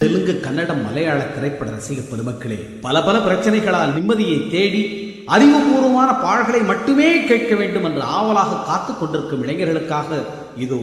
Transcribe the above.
தெலுங்கு கன்னடம் மலையாள திரைப்பட ரசிக பெருமக்களே பல பல பிரச்சனைகளால் நிம்மதியை தேடி அறிவுபூர்வமான பாடல்களை மட்டுமே கேட்க வேண்டும் என்று ஆவலாக காத்துக் கொண்டிருக்கும் இளைஞர்களுக்காக இதோ.